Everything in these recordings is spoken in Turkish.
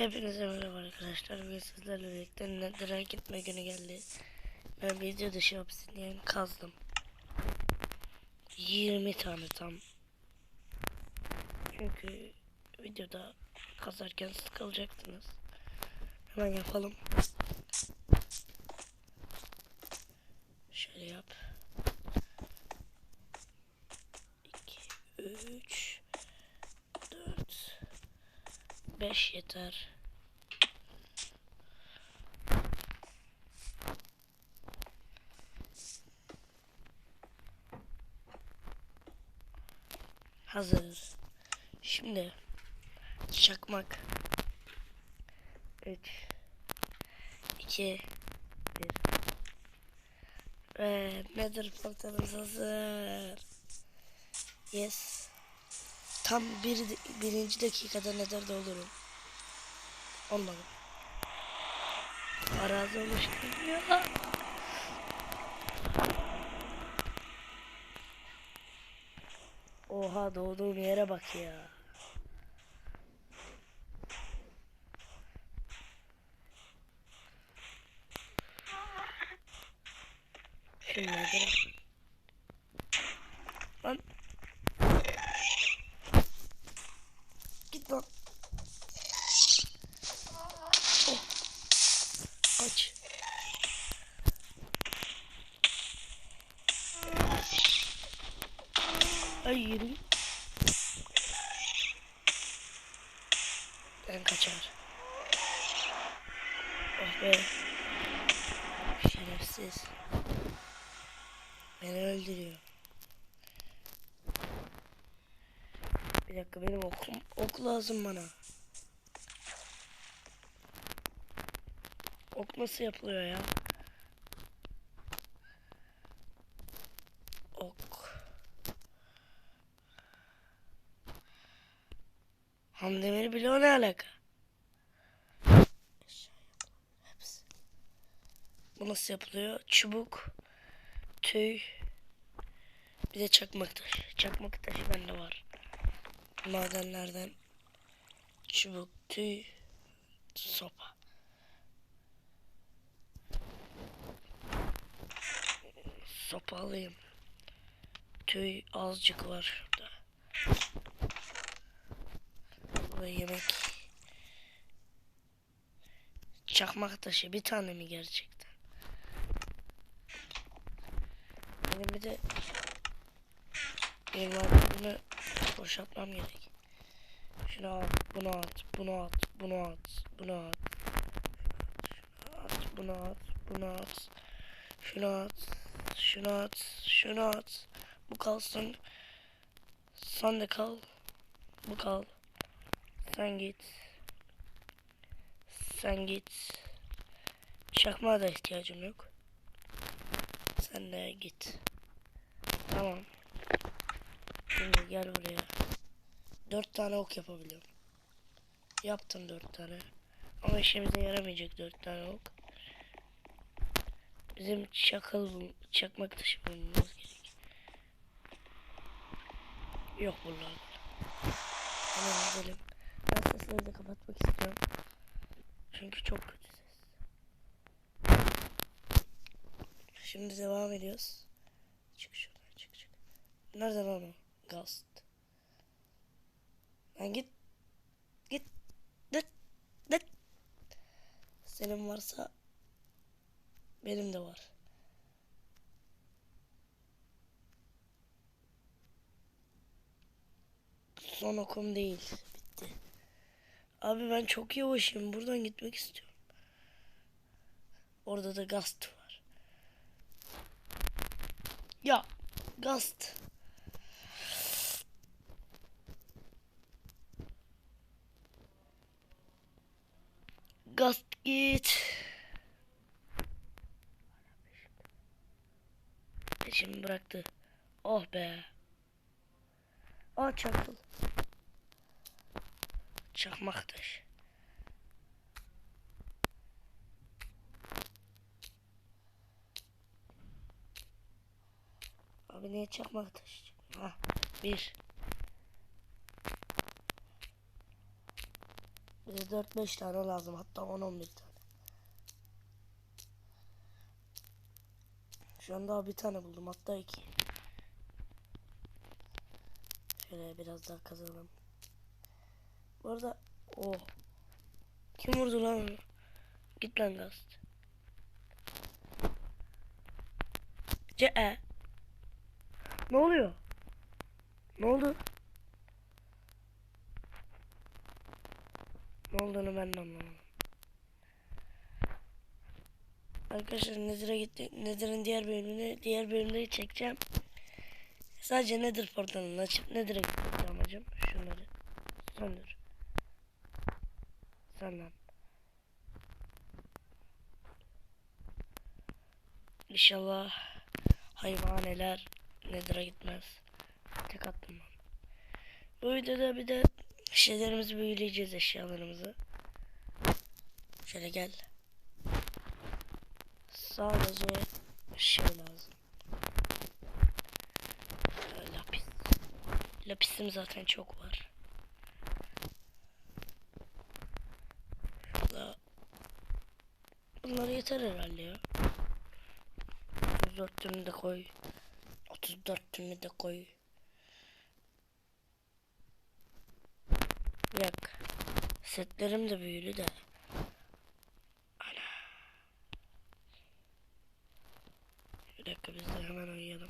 Hepinize merhaba arkadaşlar. Bugün sizlerle birlikte Nether'a gitme günü geldi. Ben video dışı obsidian kazdım. 20 tane tam. Çünkü videoda kazarken sıkılacaktınız. Hemen yapalım. Şöyle yap. 2 3 5 yeter. Hazır. Şimdi çakmak 3 2 1 Ve Nether portalımız hazır. Yes. Tam bir, birinci dakikada Nether'da olurum. Olmadı. Arazi oluştum ya. Oha doğduğum yere bak ya. Şimdi Nether'a. Lan. Git lan. Oh. Kaç. Ay yürü. Ben kaçar. Oh be. Şerefsiz. Beni öldürüyor. Bir dakika benim okum ok lazım bana. Ok nasıl yapılıyor ya? Ok. Hamdemir bile o ne alaka? Bu nasıl yapılıyor? Çubuk, tüy, bir de çakmak taşı. Çakmak taşı bende var. Madenlerden çubuk, tüy, sopa. Sopa alayım. Tüy azıcık var şurada. Ve yemek. Çakmak taşı bir tane mi gerçekten? Benim bir de bunu boşaltmam gerek. Şunu at, bunu at, bunu at, bunu at, bunu at. At, bunu at, bunu at. Şunu at, şunu at, şunu at. Bu kalsın. Sen de kal. Bu kal. Sen git. Sen git. Çakmağa da ihtiyacım yok. Sen de git. Tamam. Şimdi gel buraya. Dört tane ok yapabiliyorum. Yaptım dört tane. Ama işimize yaramayacak dört tane ok. Bizim çakıl çakmak taşı bulmamız gerek. Yok buralarda. Hemen gidelim. Ben sesleri kapatmak istiyorum. Çünkü çok kötü ses. Şimdi devam ediyoruz. Çık şuradan çık çık. Nerede lan o? Ghost. Lan git. Git. Dıt. Dıt. Senin varsa benim de var. Son okum değil. Bitti. Abi ben çok yavaşım. Buradan gitmek istiyorum. Orada da Gast var. Ya Gast. Gast git. Peşimi bıraktı. Oh be. Aa çakıl. Çakmak taş. Abi niye çakmak taş? Ha bir. Bize 4-5 tane lazım hatta 10-11 tane. Şu an daha bir tane buldum hatta iki. Şöyle biraz daha kazalım. Bu arada oh. Kim vurdu lan? Git lan gast. Ce. Ne oluyor? Ne oldu? Ne olduğunu ben de anlamadım. Arkadaşlar Nether'a gitti. Nether'ın diğer bölümünü diğer bölümde çekeceğim. Sadece Nether portalını açıp Nether'a gitmek amacım. Şunları söndür. Sen lan. İnşallah hayvaneler Nether'a gitmez. Tek attım ben. Bu videoda bir de şeylerimizi büyüleyeceğiz eşyalarımızı. Şöyle gel. Sadece şey lazım. Lapis. Lapisim zaten çok var. Şurada. Bunlar yeter herhalde ya. 34 tümü de koy. 34 tümü de koy. Bir dakika. Setlerim de büyülü de. Ana. Bir dakika biz de hemen uyuyalım.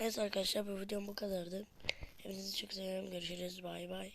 Neyse arkadaşlar bu videom bu kadardı. Hepinizi çok seviyorum. Görüşürüz. Bay bay.